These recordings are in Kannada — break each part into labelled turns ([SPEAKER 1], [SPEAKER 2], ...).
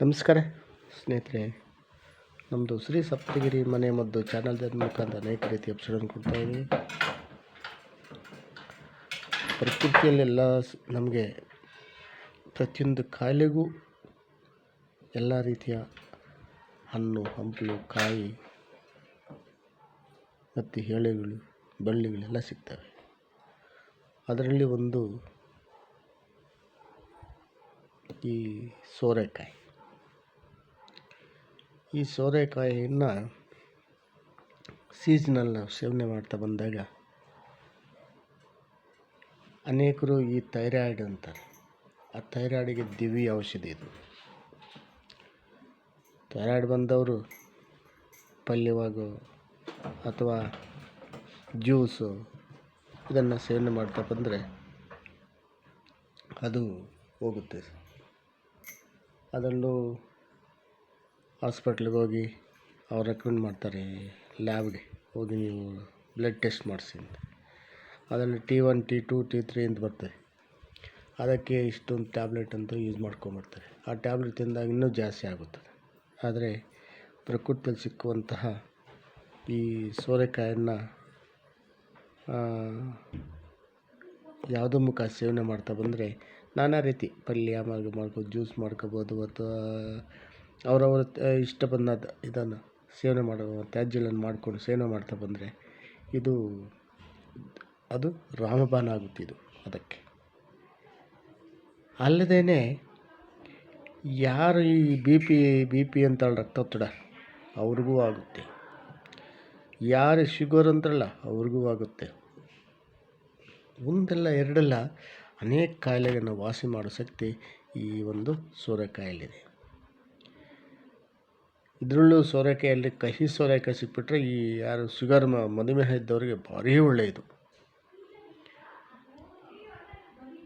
[SPEAKER 1] ನಮಸ್ಕಾರ ಸ್ನೇಹಿತರೆ ನಮ್ಮದು ಶ್ರೀ ಸಪ್ತಗಿರಿ ಮನೆ ಮದ್ದು ಚಾನಲ್ ಮುಖಾಂತರ ಅನೇಕ ರೀತಿಯ ಎಪಿಸೋಡನ್ನು ಕೊಡ್ತಾ ಇದ್ದೀವಿ. ಪ್ರಕೃತಿಯಲ್ಲೆಲ್ಲ ನಮಗೆ ಪ್ರತಿಯೊಂದು ಕಾಯಿಲೆಗೂ ಎಲ್ಲ ರೀತಿಯ ಹಣ್ಣು, ಹಂಪಲು, ಕಾಯಿ ಮತ್ತು ಹೇಳೆಗಳು, ಬಳ್ಳಿಗಳೆಲ್ಲ ಸಿಗ್ತವೆ. ಅದರಲ್ಲಿ ಒಂದು ಈ ಸೋರೆಕಾಯಿ. ಈ ಸೋರೆಕಾಯಿಯನ್ನು ಸೀಸನಲ್ ನಾವು ಸೇವನೆ ಮಾಡ್ತಾ ಬಂದಾಗ ಅನೇಕರು ಈ ಥೈರಾಯ್ಡ್ ಅಂತಾರೆ. ಆ ಥೈರಾಯ್ಡಿಗೆ ದಿವಿ ಔಷಧಿ ಇದು. ಥೈರಾಯ್ಡ್ ಬಂದವರು ಪಲ್ಯವಾಗೋ ಅಥವಾ ಜ್ಯೂಸು ಇದನ್ನು ಸೇವನೆ ಮಾಡ್ತಾ ಬಂದರೆ ಅದು ಹೋಗುತ್ತೆ. ಅದರಲ್ಲೂ ಹಾಸ್ಪಿಟ್ಲಿಗೆ ಹೋಗಿ ಅವ್ರು ರೆಕಮೆಂಡ್ ಮಾಡ್ತಾರೆ ಲ್ಯಾಬ್ಗೆ, ಹೋಗಿ ನೀವು ಬ್ಲಡ್ ಟೆಸ್ಟ್ ಮಾಡಿಸಿ ಅಂತ. ಅದರಲ್ಲಿ T one, T two, T three ಅಂತ ಬರ್ತದೆ. ಅದಕ್ಕೆ ಇಷ್ಟೊಂದು ಟ್ಯಾಬ್ಲೆಟ್ ಅಂತ ಯೂಸ್ ಮಾಡ್ಕೊಂಬರ್ತಾರೆ ಆ ಟ್ಯಾಬ್ಲೆಟ್ ತಿಂದಾಗ ಇನ್ನೂ ಜಾಸ್ತಿ ಆಗುತ್ತದೆ. ಆದರೆ ಪ್ರಕೃತಿಯಲ್ಲಿ ಸಿಕ್ಕುವಂತಹ ಈ ಸೋರೆಕಾಯನ್ನು ಯಾವುದೋ ಮುಖ ಸೇವನೆ ಮಾಡ್ತಾ ಬಂದರೆ ನಾನಾ ರೀತಿ ಪಲ್ಯ ಮಾಡಿ ಮಾಡ್ಕೊ, ಜ್ಯೂಸ್ ಮಾಡ್ಕೋಬೋದು ಅಥವಾ ಅವರವರ ಇಷ್ಟ ಬಂದ ಇದನ್ನು ಸೇವನೆ ಮಾಡೋ ತ್ಯಾಜ್ಯಗಳನ್ನು ಮಾಡಿಕೊಂಡು ಸೇವನೆ ಮಾಡ್ತಾ ಬಂದರೆ ಇದು, ಅದು ರಾಮಬಾಣ ಆಗುತ್ತೆ ಇದು ಅದಕ್ಕೆ. ಅಲ್ಲದೇ ಯಾರು ಈ ಬಿ ಪಿ ಬಿ ಪಿ ಅಂತಾಳೆ ರಕ್ತೊತ್ತಡ ಅವ್ರಿಗೂ ಆಗುತ್ತೆ. ಯಾರು ಶುಗರ್ ಅಂತಾರಲ್ಲ ಅವ್ರಿಗೂ ಆಗುತ್ತೆ. ಒಂದಲ್ಲ ಎರಡಲ್ಲ ಅನೇಕ ಕಾಯಿಲೆಗಳನ್ನು ವಾಸಿ ಮಾಡೋ ಶಕ್ತಿ ಈ ಒಂದು ಸೋರೆಕಾಯಲ್ಲಿದೆ ಇದರಲ್ಲೂ ಸೋರೆಕಾಯಲ್ಲಿ ಕಹಿ ಸೋರೆಕಾಯಿ ಸಿಕ್ಬಿಟ್ರೆ ಈ ಯಾರು ಶುಗರ್ ಮಧುಮೇಹ ಇದ್ದವರಿಗೆ ಭಾರಿ ಒಳ್ಳೆಯದು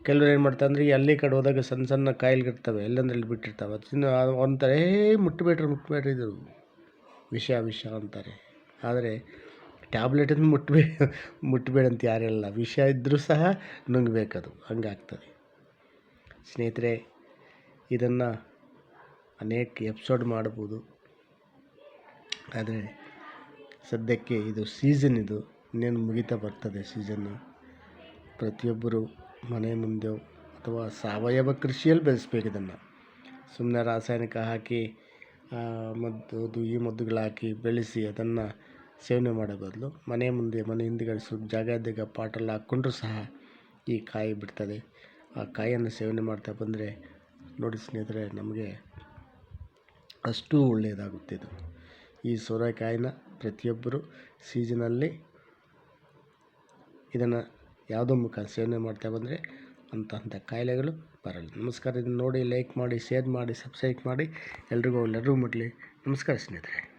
[SPEAKER 1] ಕೆಲವ್ರು ಏನು ಮಾಡ್ತಾರೆ ಅಂದರೆ ಈ ಹಳ್ಳಿ ಕಡೆ ಹೋದಾಗ ಸಣ್ಣ ಸಣ್ಣ ಕಾಯಿಲೆಗಳಿರ್ತವೆ ಎಲ್ಲಂದ್ರೆ ಇಲ್ಲಿ ಬಿಟ್ಟಿರ್ತಾವೆ. ತಿನ್ನ ಒಂಥರ, ಏ ಮುಟ್ಟಬೇಡ್ರಿ ಮುಟ್ಟಬೇಡ್ರಿ ಇದು. ವಿಷ ವಿಷ ಅಂತಾರೆ. ಆದರೆ ಟ್ಯಾಬ್ಲೆಟನ್ನು ಮುಟ್ಟಬೇಡ ಮುಟ್ಟಬೇಡಂತ ಅಂತ ಯಾರು ಇಲ್ಲ ವಿಷ ಇದ್ದರೂ ಸಹ ನುಂಗಬೇಕದು. ಹಂಗಾಗ್ತದೆ. ಸ್ನೇಹಿತರೆ, ಇದನ್ನು ಅನೇಕ ಎಪಿಸೋಡ್ ಮಾಡ್ಬೋದು. ಆದರೆ ಸದ್ಯಕ್ಕೆ ಇದು ಸೀಸನ್ ಇದು. ಇನ್ನೇನು ಮುಗಿತಾ ಬರ್ತದೆ ಸೀಸನ್ನು ಪ್ರತಿಯೊಬ್ಬರು ಮನೆ ಮುಂದೆ ಅಥವಾ ಸಾವಯವ ಕೃಷಿಯಲ್ಲಿ ಬೆಳೆಸ್ಬೇಕು ಇದನ್ನು. ಸುಮ್ಮನೆ ರಾಸಾಯನಿಕ ಹಾಕಿ ಮದ್ದು, ಅದು ಈ ಮದ್ದುಗಳಾಕಿ ಬೆಳೆಸಿ ಅದನ್ನು ಸೇವನೆ ಮಾಡೋ ಬದಲು ಮನೆ ಮುಂದೆ, ಮನೆ ಹಿಂದ್ಗಡೆ ಸ್ವಲ್ಪ ಜಾಗ ಇದ್ದಾಗ ಪಾಟಲ್ಲಿ ಹಾಕ್ಕೊಂಡ್ರೂ ಸಹ ಈ ಕಾಯಿ ಬಿಡ್ತದೆ. ಆ ಕಾಯಿಯನ್ನು ಸೇವನೆ ಮಾಡ್ತಾ ಬಂದರೆ ನೋಡಿ ಸ್ನೇಹಿತರೆ ನಮಗೆ ಅಷ್ಟು ಒಳ್ಳೆಯದಾಗುತ್ತೆ ಇದು. ಈ ಸೋರೆಕಾಯಿನ ಪ್ರತಿಯೊಬ್ಬರು ಸೀಸನಲ್ಲಿ ಇದನ್ನು ಯಾವುದೋ ಮುಖ ಸೇವನೆ ಮಾಡ್ತಾ ಬಂದರೆ ಅಂಥ ಕಾಯಿಲೆಗಳು ಬರಲ್ಲ. ನಮಸ್ಕಾರ. ಇದನ್ನು ನೋಡಿ ಲೈಕ್ ಮಾಡಿ, ಶೇರ್ ಮಾಡಿ, ಸಬ್ಸ್ಕ್ರೈಬ್ ಮಾಡಿ. ಎಲ್ರಿಗೂ ಒಳ್ಳೆಯದು ಮುಟ್ಲಿ. ನಮಸ್ಕಾರ ಸ್ನೇಹಿತರೆ.